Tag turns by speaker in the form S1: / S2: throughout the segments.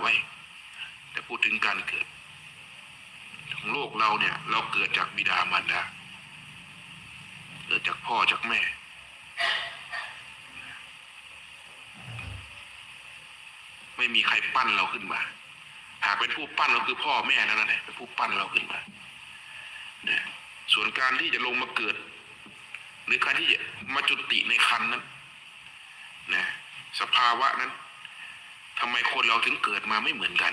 S1: ไว้ แต่พูดถึงการเกิด ของโลกเราเนี่ย เราเกิดจากบิดามารดาเกิดจากพ่อจากแม่ ไม่มีใครปั้นเราขึ้นมา หากเป็นผู้ปั้นเราคือพ่อแม่นั่นแหละเป็นผู้ปั้นเราขึ้นมาเนี่ยส่วนการที่จะลงมาเกิด หรือการที่จะมาจุติในคันนั้นนะสภาวะนั้น ทำไมคนเราถึงเกิดมาไม่เหมือนกัน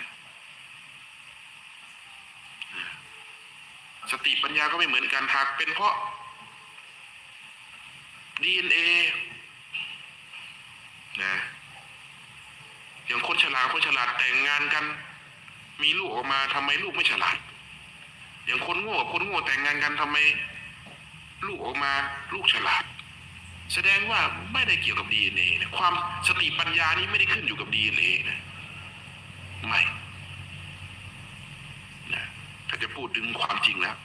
S1: สติปัญญาก็ไม่เหมือนกันหากเป็นเพราะ DNA นะอย่างคนฉลาดคนฉลาดแต่งงานกัน มีลูกออกมาทำไมลูกไม่ฉลาด อย่างคนโง่คนโง่แต่งงานกันทำไม ลูกออกมา ลูกฉลาด แสดงว่าไม่ได้เกี่ยวกับ DNA นะ ความสติปัญญานี้ไม่ได้ขึ้นอยู่กับ DNA นะไม่นะถ้าจะพูดถึงความจริงแล้ว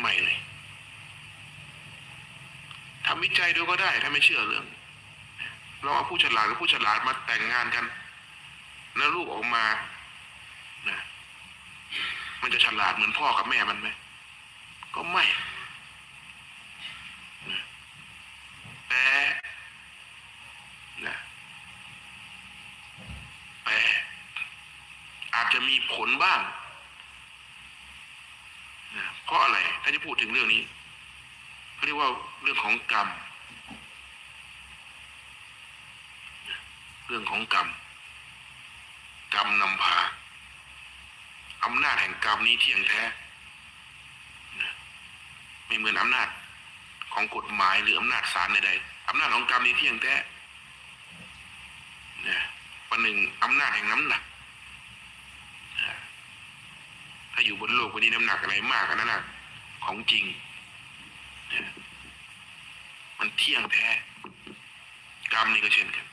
S1: ไม่เลยทำวิจัยดูก็ได้ ถ้าไม่เชื่อเรื่องลองเอาผู้ฉลาดกับผู้ฉลาดมาแต่งงานกัน แล้วลูกออกมานะมันจะฉลาดเหมือนพ่อกับแม่มันไหมก็ไม่นะแต่นะแต่อา จะมีผลบ้างนะเพราะอะไรถ้าจะพูดถึงเรื่องนี้เขาเรียกว่าเรื่องของกรรม เรื่องของกรรม กรรมนำพาอำนาจแห่งกรรมนี้เที่ยงแท้ไม่เหมือนอำนาจของกฎหมายหรืออำนาจศาลใดๆอำนาจของกรรมนี้เที่ยงแท้นะประหนึ่งอำนาจแห่งน้ำหนักนะถ้า อยู่บนโลกวันนี้น้ำหนักอะไรมากกันนั้นนะของจริงนะมันเที่ยงแท้กรรมนี่ก็เช่นกัน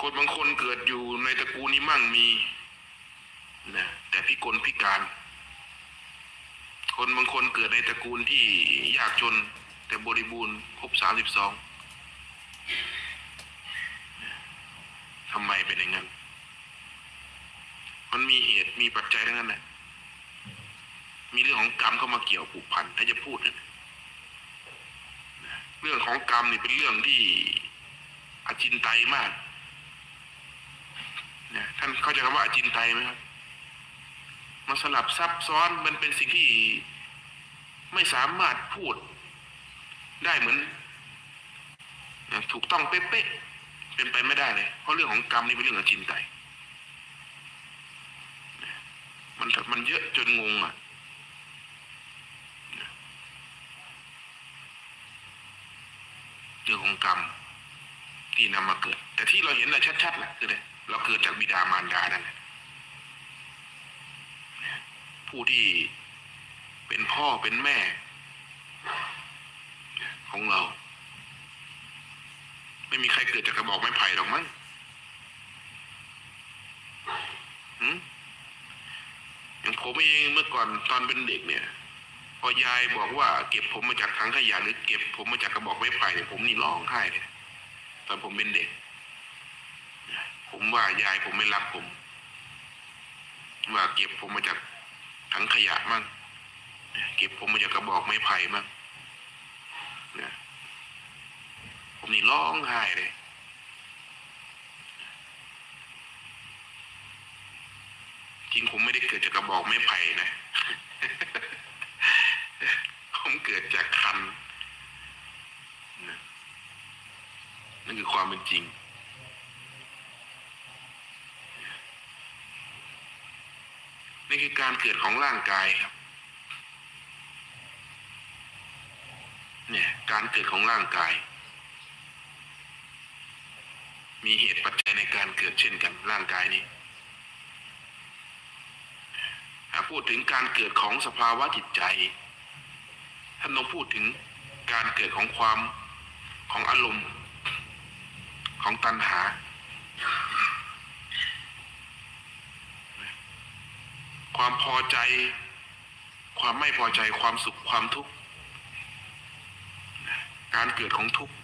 S1: คนบางคนเกิดอยู่ในตระกูลนี้มั่งมีนะแต่พิกลพิการ คนบางคนเกิดในตระกูลที่ยากจน แต่บริบูรณ์ครบสามสิบสองทำไมเป็นอย่างนั้น มันมีเหตุมีปัจจัยทั้งนั้นแหละมีเรื่องของกรรมเข้ามาเกี่ยวผูกพันถ้าจะพูดเนี่ยเรื่องของกรรมนี่เป็นเรื่องที่อจินไตยมากนะท่านเข้าใจคำว่าอจินไตยไหมครับมันสลับซับซ้อนมันเป็นสิ่งที่ไม่สามารถพูดได้เหมือนถูกต้องเป๊ะๆเป็นไปไม่ได้เลย เพราะเรื่องของกรรมนี่เป็นเรื่องอจินไตยนะ มันมันเยอะจนงงอะเรื่องของกรรมที่นำมาเกิด แต่ที่เราเห็นน่ะชัดๆแหละคืออะไรเราเกิดจากบิดามารดานั่นแหละผู้ที่เป็นพ่อเป็นแม่ ของเรา ไม่มีใครเกิดจากกระบอกไม้ไผ่หรอกมั้งหืมอย่าง ผมเองเมื่อก่อนตอนเป็นเด็กเนี่ย พอยายบอกว่าเก็บผมมาจากถังขยะหรือเก็บผมมาจากกระบอกไม้ไผ่เนี่ยผมนี่ร้องไห้เลยตอนผมเป็นเด็ก ผมว่ายายผมไม่รักผม ว่าเก็บผมมาจากถังขยะมั่งเก็บผมมาจากกระบอกไม้ไผ่มั่งเนี่ยผมนี่ร้องไห้เลย จริงผมไม่ได้เกิดจากกระบอกไม้ไผ่นะ ผมเกิดจากคันนั่นคือความเป็นจริง นี่คือการเกิดของร่างกายครับ เนี่ย การเกิดของร่างกาย มีเหตุปัจจัยในการเกิดเช่นกันร่างกายนี้ พูดถึงการเกิดของสภาวะจิตใจ ท่านต้องพูดถึงการเกิดของความของอารมณ์ ของตัณหา ความพอใจ ความไม่พอใจความสุขความทุกข์ การเกิดของทุกข์